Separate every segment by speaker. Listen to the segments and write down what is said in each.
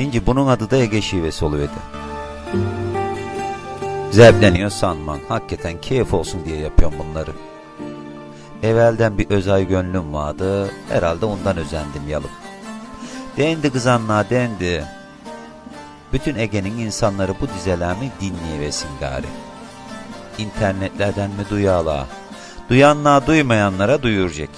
Speaker 1: Şimdi bunun adı da Ege şivesi oluyordu. Zevkleniyor sanman. Hakikaten keyif olsun diye yapıyorum bunları. Evvelden bir özay gönlüm vardı. Herhalde ondan özendim yalıp. Dendi kızanlığa dendi. Bütün Ege'nin insanları bu dizelerimi dinleyiversin gari. İnternetlerden mi duyala? Duyanlığa duymayanlara duyuracak.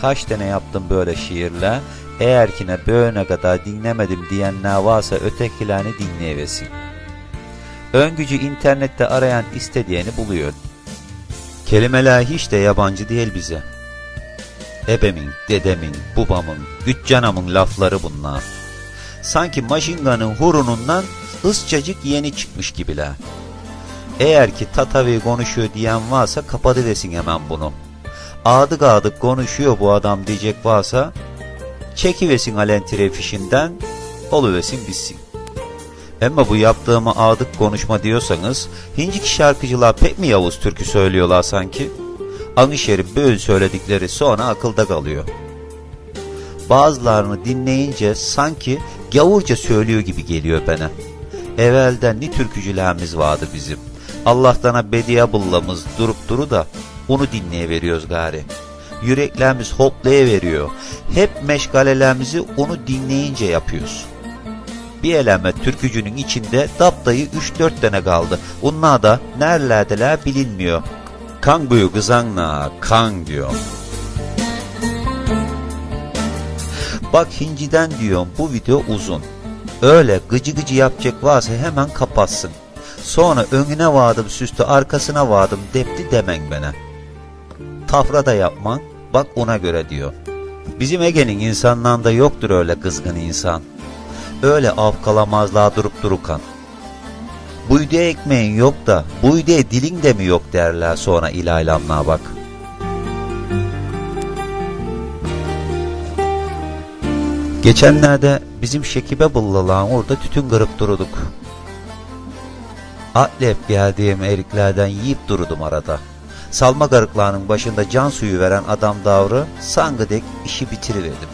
Speaker 1: Kaç tane yaptım böyle şiirle. Eğer ki ne böyle kadar dinlemedim diyenler varsa ötekilerini dinleyiversin. Ön gücü internette arayan istediğini buluyor. Kelimeler hiç de yabancı değil bize. Ebemin, dedemin, babamın, güccanamın lafları bunlar. Sanki maşinganın hurunundan ıscacık yeni çıkmış gibiler. Eğer ki Tatavi konuşuyor diyen varsa kapatıversin hemen bunu. Adık adık konuşuyor bu adam diyecek varsa çekivesin alentire fişinden oluversin bitsin. Ama bu yaptığımı adık konuşma diyorsanız Hincik şarkıcılar pek mi Yavuz türkü söylüyorlar sanki? Anışer'in böyle söyledikleri sonra akılda kalıyor. Bazılarını dinleyince sanki gavurca söylüyor gibi geliyor bana. Evvelden ni türkücülerimiz vardı bizim. Allah'tana bediye bullamız durup duru da onu dinleyiveriyoruz gari. Yüreklerimiz hoplayıveriyor. Hep meşgalelerimizi onu dinleyince yapıyoruz. Bir elemet türkücünün içinde daptayı 3-4 tane kaldı. Onlar da nerelerdeler bilinmiyor. Kan buyu kızanla kan diyor. Bak hinciden diyorum bu video uzun. Öyle gıcı gıcı yapacak varsa hemen kapatsın. Sonra önüne vardım süstü arkasına vardım depti demen bana. Tafra da yapman bak ona göre diyor. Bizim Ege'nin insanlarında yoktur öyle kızgın insan. Öyle avkalamazlığa durup durukan. Buydu ekmeğin yok da buydu dilin de mi yok derler sonra ilaylamlığa bak. Geçenlerde bizim Şekibe Bullalağın orada tütün kırıp duruduk. Atlep geldiğim eriklerden yiyip durudum arada. Salma garıklarının başında can suyu veren adam davrı sangıdek işi bitiriverdim.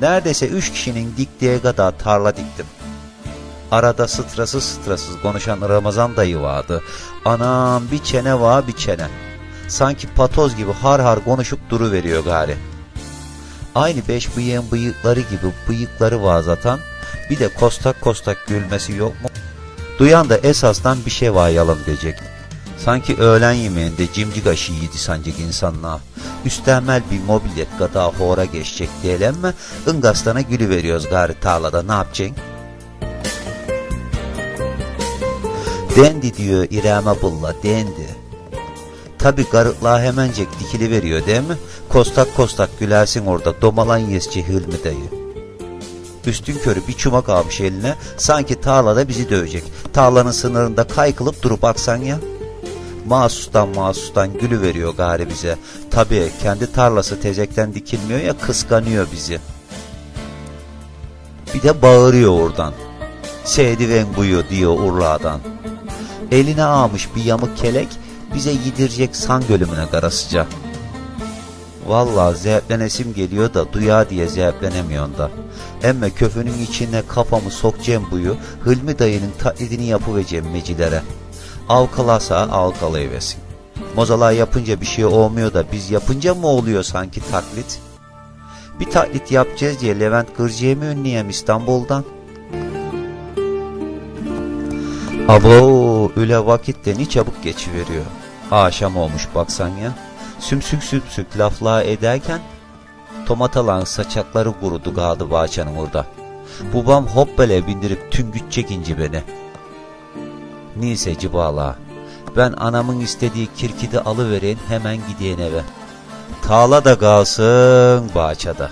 Speaker 1: Neredeyse üç kişinin diktiği kadar tarla diktim. Arada sıtrasız sıtrasız konuşan Ramazan dayı vardı. Anam bir çene var bir çene. Sanki patoz gibi har har konuşup duru veriyor gari. Aynı beş bıyığın bıyıkları gibi bıyıkları var zaten. Bir de kostak kostak gülmesi yok mu? Duyan da esasdan bir şey var yalın diyecek. Sanki öğlen yemeğinde cimcik aşı yedi sancak insanlığa. Üstemel bir mobilyet gada hora geçecek diyelim mi? Ingastana gülü veriyoruz gari tarlada ne yapacaksın? Dendi diyor İrem'e bulla dendi. Tabi garıklığa hemencek dikili veriyor değil mi? Kostak kostak gülersin orada domalan yesçi Hilmi dayı. Üstün körü bir çumak almış eline sanki tarlada bizi dövecek. Tarlanın sınırında kaykılıp durup aksan ya. Masustan masustan gülü veriyor gari bize. Tabi kendi tarlası tezekten dikilmiyor ya kıskanıyor bizi. Bir de bağırıyor oradan. Sevdiven buyu diyor urladan. Eline almış bir yamık kelek bize yedirecek san gölümüne karasıca. Vallahi zevklenesim geliyor da duya diye zevklenemiyorsun da. Emme köfünün içine kafamı sokacağım buyu, Hılmi dayının taklidini yapıvereceğim mecilere. Avkalasa avkalayıversin. Mozalar yapınca bir şey olmuyor da biz yapınca mı oluyor sanki taklit? Bir taklit yapacağız diye Levent Kırcı'ya mı ünleyem İstanbul'dan? Abo öyle vakitte ni çabuk geçiveriyor. Akşam olmuş baksan ya. Sümsük sümsük laflığa ederken tomatalan saçakları kurudu kaldı bahçenin orada. Babam hoppele bindirip tüngüç çekince beni. Neyse cibala. Ben anamın istediği kirkidi alıvereyim hemen gideyim eve. Tağla da kalsın bahçede.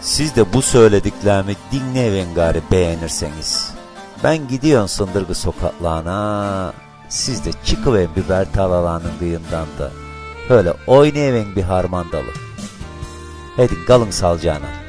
Speaker 1: Siz de bu söylediklerimi dinleyin gari beğenirseniz. Ben gidiyorum Sındırgı sokaklarına. Siz de çıkıverin biber tarlalarının kıyından da. Öyle oynayıverin bir harmandalı. Hadi kalın salcağına.